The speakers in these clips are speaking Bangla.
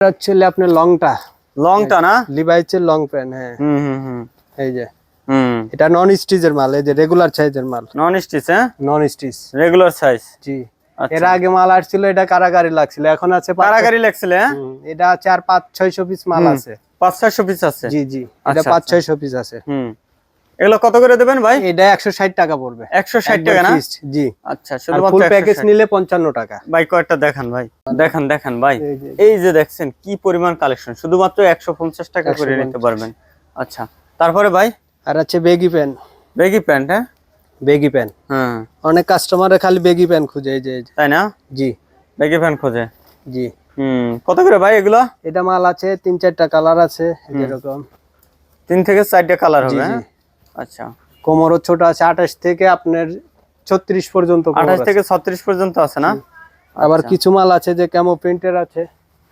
হচ্ছে আপনার লংটা। লংটা না? লিভাইসের লং প্যান্ট হ্যাঁ। হুম হুম হুম। এই যে। হুম। এটা নন স্টিচের মাল এই যে রেগুলার সাইজের মাল। নন স্টিচ হ্যাঁ? নন স্টিচ রেগুলার সাইজ জি। আচ্ছা। এর আগে মাল আসছিল এটা কারাগারি লাগছিল এখন আছে পাঁচ- কারাগারি লাগছিল হ্যাঁ? এটা আছে আর পাঁচ ছয়শো পিস মাল আছে। পাঁচ চারশো পিস আছে? জি জি। এটা আচ্ছা, পাঁচ আচ্ছা। ছয়শো পিস আছে। হুম। এগুলো কত করে দেবেন ভাই? এটা একশো ষাট টাকা পড়বে। একশো ষাট টাকা না? জি। আচ্ছা শুধুমাত্র ফুল প্যাকেজ নিলে পঞ্চান্ন টাকা। ভাই কয়েকটা দেখান ভাই। দেখান দেখান ভাই। এই যে- দেখছেন কি পরিমাণ কালেকশন শুধুমাত্র একশো পঞ্চাশ টাকা করে নিতে পারবেন। আচ্ছা তারপরে ভাই? আর আছে বেগি প্যান্ট বেগি প্যান্ট হ্যাঁ? বেগি প্যান্ট হ্যাঁ। অনেক কাস্টমারে খালি বেগি প্যান্ট খুঁজে এই যে তাই না? জি। বেগি প্যান্ট খোঁজে? জি। হুম কত করে ভাই এগুলো? এটা মাল আছে তিন চারটা কালার আছে যেরকম তিন থেকে চারটে কালার হবে হ্যাঁ? আচ্ছা। কোমরও ছোট আছে আঠাশ থেকে আপনার ছত্রিশ পর্যন্ত আঠাশ। থেকে ছত্রিশ পর্যন্ত আছে না? আবার কিছু মাল আছে যে ক্যামো প্রিন্টের আছে।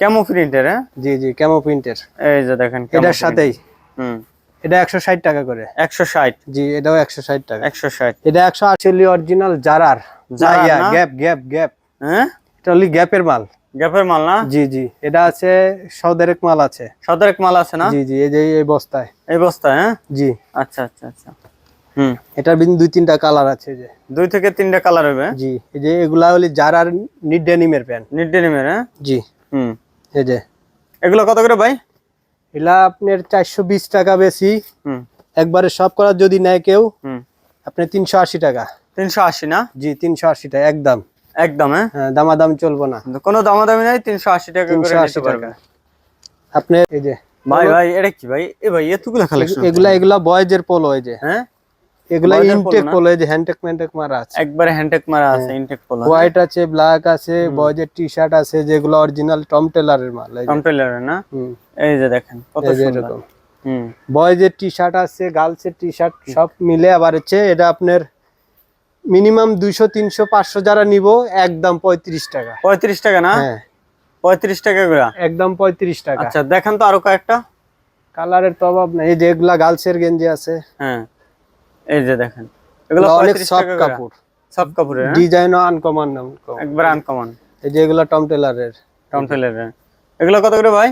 কেমন প্রিন্টের হ্যাঁ? জি জি ক্যামো প্রিন্টের এই যে দেখেন এটার সাথেই। হুম। এটা একশো ষাট টাকা করে। একশো ষাট? জি এটাও একশো ষাট টাকা। একশো ষাট। এটা একশো আটচল্লিশ অরিজিনাল জারার না? Gap Gap Gap. হ্যাঁ? এটা হলি গ্যাপের মাল। গ্যাপের মাল না? জি জি। এটা আছে সদেরেক মাল আছে। সদরেক মাল আছে না? জি জি এই যে এই বস্তায়। এই বস্তা হ্যাঁ? জি। আচ্ছা আচ্ছা আচ্ছা। হুম। এটার বিন দুই তিনটা কালার আছে যে। দুই থেকে তিনটা কালার হবে জি এই যে এগুলা হলি জারার নিড ডেনিমের প্যান্ট। নিট ডেনিমের হ্যাঁ? জি। হুম। এই যে। এগুলো কত করে ভাই? এগুলা আপনার চারশো বিশ টাকা বেশি। হুম। একবারে সব করার যদি নেয় কেউ হুম। আপনার তিনশো আশি টাকা। তিনশো আশি না? জি তিনশো আশি টাকা একদম। একদম হ্যাঁ? হ্যাঁ দামাদাম চলবো না। কোনো দামাদামি নাই তিনশো আশি টাকা করে আশি টাকা। এই যে ভাই ভাই এটা কি ভাই? এ ভাই এতগুলো কালেকশন এগুলা এগুলা বয়েজের পোলো এই যে। হ্যাঁ? এগুলা Boys এর ইনটেক পোলো এই যে হ্যান্ডটেক ম্যান্টেক মারা আছে। একবারে হ্যান্ডটেক মারা। আছে ইনটেক পোলা হোয়াইট আছে। ব্ল্যাক আছে বয়েজের টি শার্ট আছে যেগুলো অরিজিনাল টম টেলারের মাল যে। না? এই যে দেখেন কত সুন্দর। হুম। বয়েজের টি শার্ট আছে গার্লসের টি শার্ট সব মিলে আবার হচ্ছে এটা আপনার মিনিমাম দুইশো তিনশো পাঁচশো যারা নিব একদম পঁয়ত্রিশ টাকা। পঁয়ত্রিশ টাকা না? হ্যাঁ। পঁয়ত্রিশ টাকা করে? একদম পঁয়ত্রিশ টাকা। আচ্ছা দেখেন তো আরও কয়েকটা। কালারের তো অভাব নাই। এই যে এগুলা গার্লসের গেঞ্জি আছে। হ্যাঁ। এই যে দেখেন। এগুলো অনেক সফট কাপড়। সব কাপড়ের হ্যাঁ? ডিজাইনও আনকমন একবার আনকমন এই যে এগুলা টম টেলারের কন্ট্রোলারের এগুলো কত করে ভাই?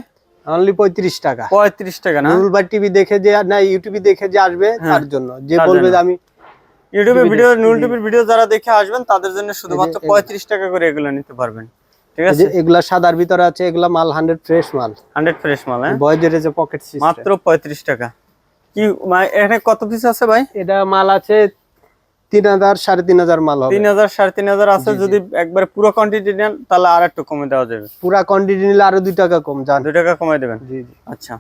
অনলি পঁয়ত্রিশ টাকা। পঁয়ত্রিশ টাকা না? টিভি দেখে যে না ইউটিউবে দেখে যে আসবে তার জন্য। যে বলবে। যে আমি ইউটিউবে ভিডিও নুল টিভির ভিডিও যারা দেখে আসবেন তাদের জন্য শুধুমাত্র পঁয়ত্রিশ টাকা করে এগুলো নিতে পারবেন। ঠিক আছে? এগুলা সাদার ভিতরে আছে এগুলা মাল হান্ড্রেড ফ্রেশ মাল। হান্ড্রেড ফ্রেশ মাল হ্যাঁ? বয়েজের যে পকেট সিস্টেম মাত্র পঁয়ত্রিশ টাকা। কি এখানে কত পিস আছে ভাই? এটা মাল আছে তিন হাজার সাড়ে তিন হাজার মাল হবে। তিন হাজার সাড়ে তিন হাজার আছে যদি একবার পুরো কোয়ান্টিটি নেন তাহলে আর একটু কমে দেওয়া যাবে। পুরা কোয়ান্টিটি নিলে আরও দুই টাকা কম জান। দুই টাকা কমাই দেবেন? জি জি। আচ্ছা।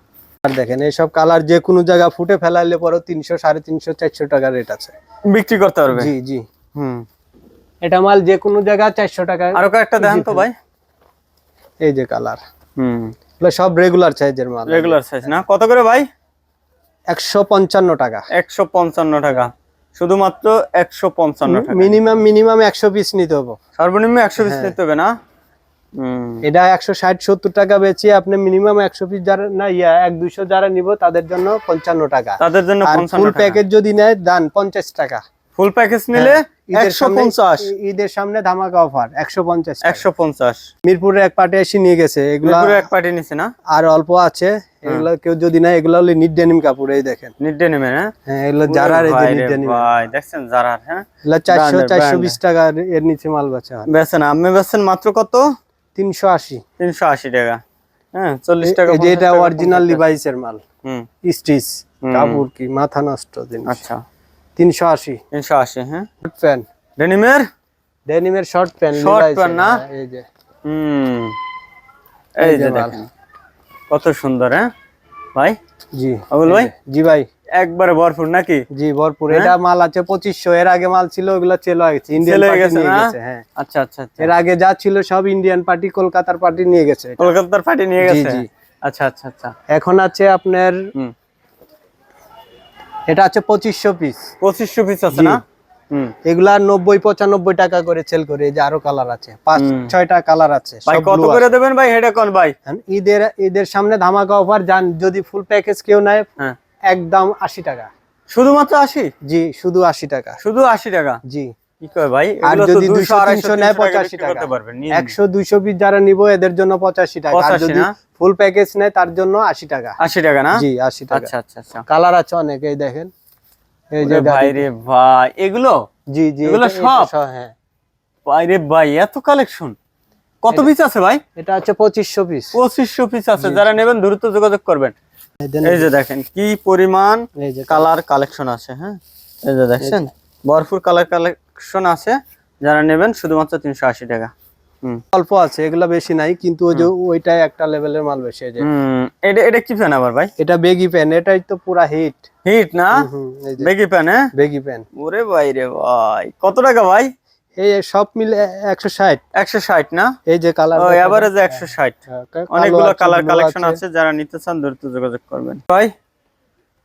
আর দেখেন এইসব কালার যে কোনো জায়গা ফুটে ফেলাইলে পরে তিনশো সাড়ে তিনশো চারশো টাকা রেট আছে। বিক্রি করতে পারবে? জি জি। হুম। এটা মাল যে কোনো জায়গা চারশো টাকা আরও কয়েকটা দেখেন তো ভাই। এই যে কালার হুম। সব রেগুলার সাইজের মাল। রেগুলার সাইজ না? কত করে ভাই? একশো পঞ্চান্ন টাকা। একশো পঞ্চান্ন টাকা। শুধুমাত্র একশো পঞ্চান্ন টাকা মিনিমাম মিনিমাম একশো পিস নিতে হবে। সর্বনিম্ন একশো হ্যাঁ। পিস নিতে হবে না? এটা একশো ষাট সত্তর টাকা বেচে আপনি মিনিমাম একশো পিস যারা না ইয়া এক দুইশো যারা নিব তাদের জন্য পঞ্চান্ন টাকা। তাদের জন্য ফুল প্যাকেজ যদি নেয় দান পঞ্চাশ টাকা। ফুল প্যাকেজ নিলে ঈদের সামনে পঞ্চাশ। ঈদের সামনে ধামাকা অফার একশো পঞ্চাশ একশো পঞ্চাশ। মিরপুরে এক পার্টি এসে নিয়ে গেছে এগুলা এক পার্টি নিছে না? আর অল্প আছে এগুলো কেউ যদি না এগুলো হলে ডেনিম কাপড় এই দেখেন। নিডে নেমে হ্যাঁ? হ্যাঁ এগুলো যারা এই যে ভাই ডেনিম ভাই দেখছেন জারার হ্যাঁ? এগুলো চারশো চারশো বিশ টাকা এর নিচে মাল বাঁচা আপনি বেছেন মাত্র কত? তিনশো আশি। তিনশো আশি টাকা। হ্যাঁ চল্লিশ টাকা এই যে 50 এটা অরিজিনাল 50 টাকা। মাল। হুম। স্টিচ। কাপড় কি মাথা নষ্ট জিনিস। আচ্ছা। তিনশো আশি। তিনশো আশি হ্যাঁ। প্যান্ট ডেনিমের? ডেনিমের শর্ট প্যান্ট না? এই যে। হুম। এই এই যে দেখেন। কত সুন্দর হ্যাঁ? ভাই? জি। ভাই? জি ভাই। একবারে ভরপুর নাকি? জি ভরপুর। হ্যাঁ? এটা মাল আছে পঁচিশশো। এর আগে মাল ছিল ওগুলো চেল হয়ে গেছে। ইন্ডিয়ান পার্টি গেছে নিয়ে গেছে হ্যাঁ। আচ্ছা আচ্ছা আচ্ছা। এর আগে যা ছিল সব ইন্ডিয়ান পার্টি কলকাতার পার্টি নিয়ে গেছে। কলকাতার পার্টি নিয়ে গেছে? জি। আচ্ছা আচ্ছা আচ্ছা। এখন আছে আপনার এটা আছে পঁচিশশো পিস পঁচিশশো পিস আছে না? এগুলা নব্বই পঁচানব্বই টাকা করে সেল করে এই যে আরও কালার আছে। পাঁচ ছয়টা কালার আছে কত করে দেবেন ভাই? হেডে কোন ভাই? ঈদের ঈদের সামনে ধামাকা অফার যান যদি ফুল প্যাকেজ কেউ নেয় হ্যাঁ। একদম আশি টাকা। শুধুমাত্র আশি? জি শুধু আশি টাকা। শুধু আশি টাকা? জি। কি কয় ভাই? আর যদি 200 দুইশো 250 তিনশো নেয় পঁচাশি টাকা করতে পারবেন নিন। একশো দুইশো পিস যারা নিবো এদের জন্য পঁচাশি টাকা। আর যদি ফুল প্যাকেজ নেয় তার জন্য আশি টাকা। 80 টাকা না? জি আশি টাকা। আচ্ছা আচ্ছা আচ্ছা। কালার আছে অনেক এই দেখেন। এই যে ভাই রে ভাই এগুলো? জি জি এগুলো সব? হ্যাঁ। ভাই রে ভাই এত কালেকশন কত পিস আছে ভাই? এটা হচ্ছে পঁচিশশো পিস পঁচিশশো পিস আছে যারা নেবেন দ্রুত যোগাযোগ করবেন। এই যে দেখেন কি পরিমাণ কালার কালেকশন আছে হ্যাঁ? এই যে দেখছেন? ভরপুর কালার কালেকশন আছে যারা নেবেন শুধুমাত্র তিনশো আশি টাকা। হুম। অল্প আছে এগুলা বেশি নাই কিন্তু ওই যে ওইটাই একটা লেভেলের মাল বেশি হুম এটা এটা কি প্যান আবার ভাই? এটা বেগি প্যান এটাই তো পুরা হিট হিট না? বেগি প্যান হ্যাঁ? বেগি প্যান ওরে ভাই রে ভাই কত টাকা ভাই? এই সব মিলে একশো ষাট। একশো ষাট না? এই যে কালার ও এভারেজ একশো ষাট। অনেকগুলো কালার কালেকশন আছে যারা নিতে চান দ্রুত যোগাযোগ করবেন। ভাই?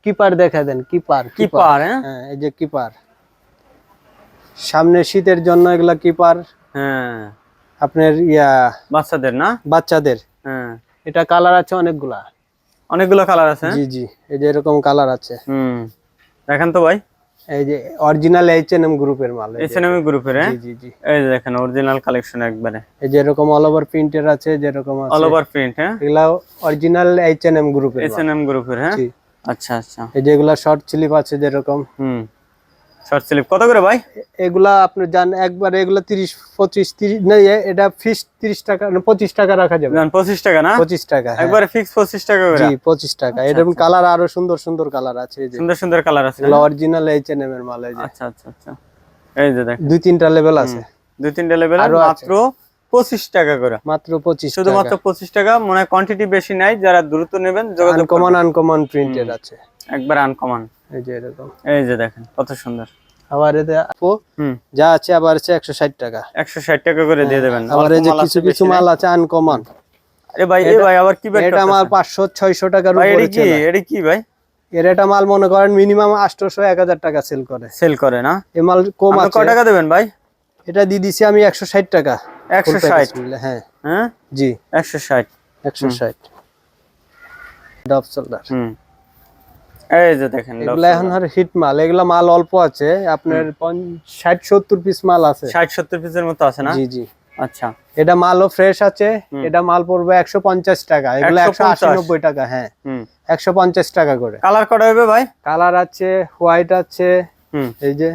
কিপার দেখা দেন কিপার কি পার হ্যাঁ? হ্যাঁ এই যে কিপার। সামনে শীতের জন্য এগুলা কিপার। হ্যাঁ। আপনার ইয়া বাচ্চাদের না? বাচ্চাদের। হ্যাঁ। এটা কালার আছে অনেকগুলা। অনেকগুলো কালার আছে হ্যাঁ? জি জি এই যে এরকম কালার আছে। হুম। দেখেন তো ভাই। এই যে অরিজিনাল এইচ এন এম গ্রুপের মাল এইচএনএম গ্রুপের হ্যাঁ? জি জি এই যে দেখেন অরিজিনাল কালেকশন একবারে। এই যে এরকম অল ওভার প্রিন্টের আছে যেরকম অল আছে ওভার প্রিন্ট হ্যাঁ? এগুলা অরিজিনাল এইচ এন এম গ্রুপের এইচএনএম এসএনএম গ্রুপের হ্যাঁ? আচ্ছা আচ্ছা। এই যে এগুলা শর্ট স্লিপ আছে যেরকম। হুম। শর্ট স্লিপ কত করে ভাই? এগুলা আপনি জান একবার এগুলা তিরিশ পঁচিশ তিরিশ না এটা ফিস তিরিশ টাকা না পঁচিশ টাকা রাখা যাবে। জান পঁচিশ টাকা না? পঁচিশ টাকা। একবারে ফিক্স পঁচিশ টাকা করে? জি পঁচিশ টাকা। এরকম কালার আরও সুন্দর সুন্দর কালার আছে এই যে। সুন্দর সুন্দর কালার আছে এগুলো অরিজিনাল এইচ এন এর মাল এই যে। আচ্ছা আচ্ছা আচ্ছা। এই যে দেখ দুই তিনটা লেভেল আছে। দুই তিনটা লেভেল আরও। মাত্র পঁচিশ টাকা করে। মাত্র পঁচিশ শুধুমাত্র পঁচিশ টাকা মনে কোয়ান্টিটি বেশি নাই যারা দ্রুত নেবেন যোগাযোগ করবেন। আনকমন প্রিন্টের আছে। একবার আনকমন এই যে এরকম। এই যে দেখেন কত সুন্দর। আবার এতে যা আছে আবার আছে একশো ষাট টাকা। একশো ষাট টাকা করে দিয়ে দেবেন। আবার এই যে মাল কিছু আছে, কিছু বেশি মাল আছে আনকমন আরে ভাই এই ভাই আবার কি এটা আমার পাঁচশো ছয়শো টাকার উপরে এটা কি? এটা কি ভাই? এর এটা মাল মনে করেন মিনিমাম আটশোশো এক হাজার টাকা সেল করে। সেল করে না? এ মাল কম আছে। কয় টাকা দেবেন ভাই? এটা দিয়ে দিছি আমি একশো ষাট টাকা। একশো ষাট। হ্যাঁ। হ্যাঁ? জি। একশো ষাট। একশো ষাট। ডব সোল্ডার হুম। এই যে দেখেন এগুলা এখন আর হিট মাল। এগুলা মাল অল্প আছে। আপনার পঞ্চ- ষাট সত্তর পিস মাল আছে। ষাট সত্তর পিসের মতো আছে না? জি জি। আচ্ছা। এটা মালও ফ্রেশ আছে। এটা মাল পড়বে একশো পঞ্চাশ টাকা। এগুলো 150 টাকা হ্যাঁ। হুম। একশো পঞ্চাশ টাকা করে। কালার কটা হবে ভাই? কালার আছে হোয়াইট আছে। হুম। এই যে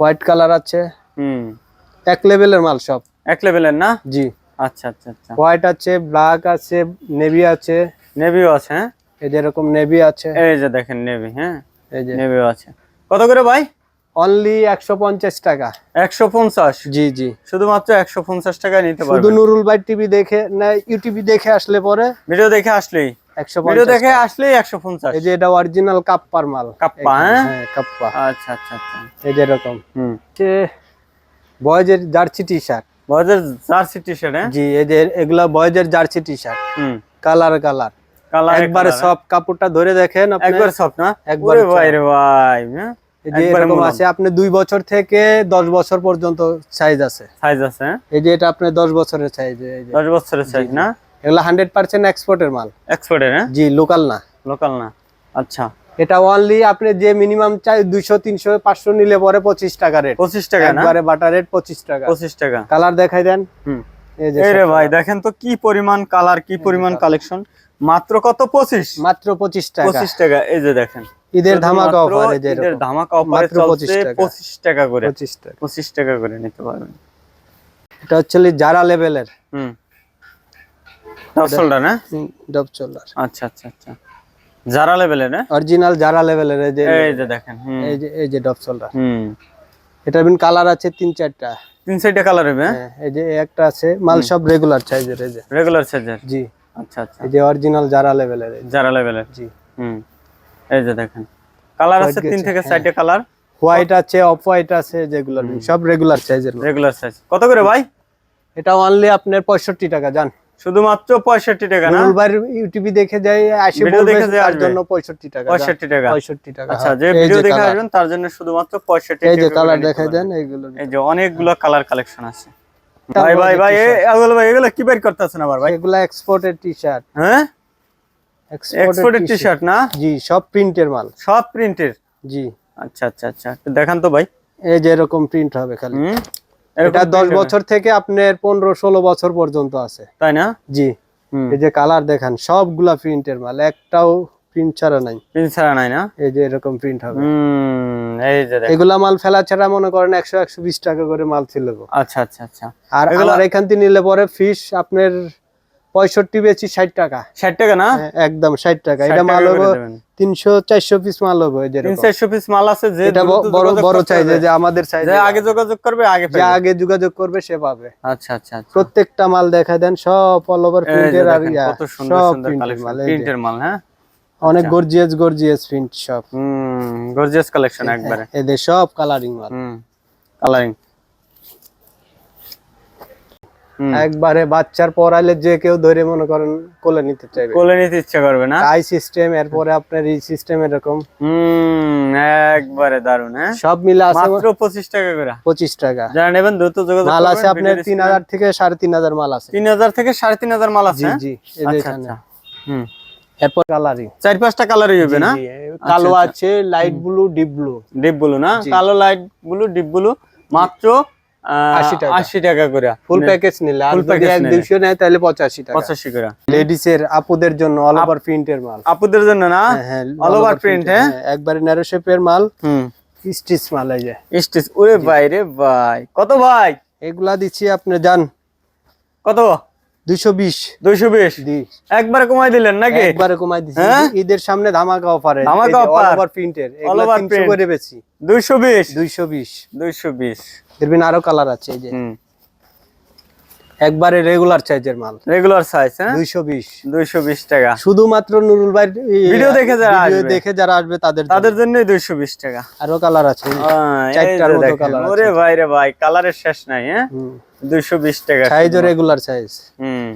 হোয়াইট কালার আছে। হুম। এক লেভেলের মাল সব। এক লেভেলের না? জি। আচ্ছা আচ্ছা আচ্ছা। হোয়াইট আছে ব্ল্যাক আছে নেভি আছে। নেভিও আছে হ্যাঁ? এই যে এরকম নেভি আছে। এই যে দেখেন নেভি হ্যাঁ? এই যে। নেভিও আছে। কত করে ভাই? অনলি একশো পঞ্চাশ টাকা। একশো পঞ্চাশ? জি জি। শুধুমাত্র একশো পঞ্চাশ টাকায় নিতে শুধু নুরুল ভাই টিভি দেখে না ইউটিভি দেখে আসলে পরে ভিডিও দেখে আসলেই। একশো ভিডিও দেখে আসলেই একশো পঞ্চাশ। এই যে এটা অরিজিনাল কাপ্পার মাল। কাপ্পা, হ্যাঁ? হ্যাঁ কাপ্পা। আচ্ছা আচ্ছা আচ্ছা। এই যে এরকম। হুম। বয়েজের jersey T shirt jersey T shirt হ্যাঁ? জি এই যে এগুলা বয়েজের জার্সি টি শার্ট হুম। Colour colour. কালার একবারে সব কাপড়টা ধরে দেখেন আপনি একবার সব না? একবারে ভাই রে ভাই হ্যাঁ। আছে আপনি দুই বছর থেকে দশ বছর পর্যন্ত সাইজ আছে। সাইজ আছে হ্যাঁ? এই যে এটা আপনার দশ বছরের সাইজ দশ বছরের সাইজ না? এগুলো হান্ড্রেড পার্সেন্ট এক্সপোর্টের মাল। এক্সপোর্টের হ্যাঁ? জি লোকাল না। লোকাল না। আচ্ছা। এটা অনলি আপনি যে মিনিমাম চাই দুইশো তিনশো পাঁচশো নিলে পরে পঁচিশ টাকা রেট পঁচিশ টাকা একবারে বাটার রেট পঁচিশ টাকা। পঁচিশ টাকা। কালার দেখাই দেন। হুম। এই যে এই রে ভাই দেখেন তো কি পরিমাণ কালার কি পরিমাণ কালেকশন মাত্র কত? পঁচিশ? মাত্র পঁচিশ টাকা। পঁচিশ টাকা। এই যে দেখেন। ঈদের ধামাকা অফার ঈদের। ধামাকা অফারে মাত্র 25 চলছে পঁচিশ টাকা। করে। পঁচিশ টাকা। পঁচিশ টাকা করে নিতে পারবেন। এটা হচ্ছে যারা লেভেলের হুম। হ্যাঁ ডব আচ্ছা আচ্ছা আচ্ছা। যারা লেভেলের হ্যাঁ অরিজিনাল যারা লেভেলের এই যে এই যে দেখেন এই যে এই যে ডব চোলার হুম। এটা বিন কালার আছে তিন চারটা। তিন কালার হবে হ্যাঁ? এই যে একটা আছে মাল সব রেগুলার সাইজের এই যে। রেগুলার সাইজের জি। আচ্ছা আচ্ছা। এই যে অরিজিনাল যারা লেভেলের যে। লেভেলের জি। হুম। এই যে দেখেন। কালার আছে তিন থেকে হ্যাঁ। চারটে কালার হোয়াইট আছে অফ হোয়াইট আছে যেগুলো সব রেগুলার সাইজের রেগুলার সাইজ কত করে ভাই? এটা অনলি আপনার পঁয়ষট্টি টাকা জান। শুধুমাত্র পঁয়ষট্টি টাকা না? নুরুল ইউটিউবে দেখে যাই আসে ভিডিও দেখে যে তার জন্য পঁয়ষট্টি টাকা পঁয়ষট্টি টাকা। পঁয়ষট্টি টাকা আচ্ছা হ্যাঁ। যে ভিডিও দেখে আসবেন তার জন্য শুধুমাত্র পঁয়ষট্টি এই যে কালার দেখাই দেন এইগুলো। এই যে অনেকগুলো কালার কালেকশন আছে। ভাই ভাই ভাই এগুলো ভাই এগুলো কি বের করতেছেন আবার ভাই? এগুলা এক্সপোর্টের টি শার্ট হ্যাঁ এক্সপোর্টেড টি শার্ট না? জি সব প্রিন্টের মাল। সব প্রিন্টের জি। আচ্ছা আচ্ছা আচ্ছা দেখান তো ভাই। এই যে এরকম প্রিন্ট হবে খালি। এটা এরকম দশ print হবে। বছর থেকে আপনার পনেরো ষোলো বছর পর্যন্ত আছে। তাই না? জি। এই যে কালার দেখেন সবগুলা প্রিন্টের মাল একটাও প্রিন্ট ছাড়া নাই। প্রিন্ট ছাড়া নাই না? এই যে এরকম প্রিন্ট হবে। হুম। এই যে এগুলা মাল ফেলা ছাড়া মনে করেন একশো একশো বিশ টাকা করে মাল ছিল আচ্ছা আচ্ছা আচ্ছা। আর আমার এখান থেকে নিলে পরে ফিস আপনার পঁয়ষট্টি বেচি ষাট টাকা। ষাট টাকা না? হ্যাঁ, একদম ষাট টাকা। এটা মাল হব তিনশো চারশো পিস মাল হব চারশো পিস মাল আছে যে এটা ব- দ্রুত বড় বড় চাইজে যে আমাদের সাইজে যে আগে যোগাযোগ করবে আগে যে আগে যোগাযোগ করবে সে পাবে। আচ্ছা আচ্ছা আচ্ছা। প্রত্যেকটা মাল দেখা দেন সব অল ওভার প্রিন্টের আর ইয়া সব প্রিন্টের মাল হ্যাঁ? অনেক গর্জিয়াস গর্জিয়াস প্রিন্ট সব হুম গর্জিয়াস কালেকশন একবারে। এদের সব কালারিং মাল। হুম কালারিং একবারে বাচ্চার পড়াইলে যে কেউ ধরে মনে করেন কোলে নিতে চাইবে। কোলে নিতে ইচ্ছা করবে না? আই সিস্টেম এরপরে আপনার এই সিস্টেম এরকম। হুম একবারে দারুণ হ্যাঁ? সব মিলে আছে মাত্র পঁচিশ টাকা করে। পঁচিশ টাকা। যারা নেবেন দ্রুত যোগাযোগ মাল আছে আপনার ভিডিওর তিন screen- হাজার থেকে সাড়ে তিন হাজার মাল আছে। তিন হাজার থেকে সাড়ে তিন হাজার মাল আছে? জি হ্যাঁ? জি এই। আচ্ছা। হুম। এরপর কালারিং চার পাঁচটা কালারই হবে না? কালো আছে light blue deep blue deep blue না? কালো লাইট ব্লু ডিপ ব্লু মাত্র আহ, 80 টাকা। আশি টাকা করে। ফুল প্যাকেজ নিলে আর Full এক দুইশো নেয় তাহলে পঁচাশি টাকা। পঁচাশি করে। লেডিস এর আপুদের জন্য অল ওভার প্রিন্টের মাল। আপুদের জন্য না? হ্যাঁ all over print, হ্যাঁ? একবারে ন্যারো শেপের মাল হুম। স্টিচ মাল এই যে। স্টিচ ওরে ভাই রে ভাই। কত ভাই? এগুলা দিচ্ছি আপনি যান কত? দুইশো বিশ। দুইশো বিশ? দি একবারে কমাই দিলেন নাকি? একবারে কমাই হ্যাঁ? ঈদের সামনে ধামাকা অফারে ওভার প্রিন্টের করে দেখবেন আরও কালার আছে এই যে। একবারে রেগুলার সাইজের মাল। রেগুলার সাইজ হ্যাঁ? দুইশো বিশ। দুইশো বিশ টাকা। শুধুমাত্র নুরুল ভাই ভিডিও দেখে যারা ভিডিও দেখে যারা আসবে তাদের জন্য। তাদের দুইশো বিশ টাকা। আরও কালার আছে। হ্যাঁ চারটার মতো কালার আছে ওরে ভাই রে ভাই কালারের শেষ নাই হ্যাঁ? দুইশো বিশ টাকা সাইজ রেগুলার সাইজ হুম।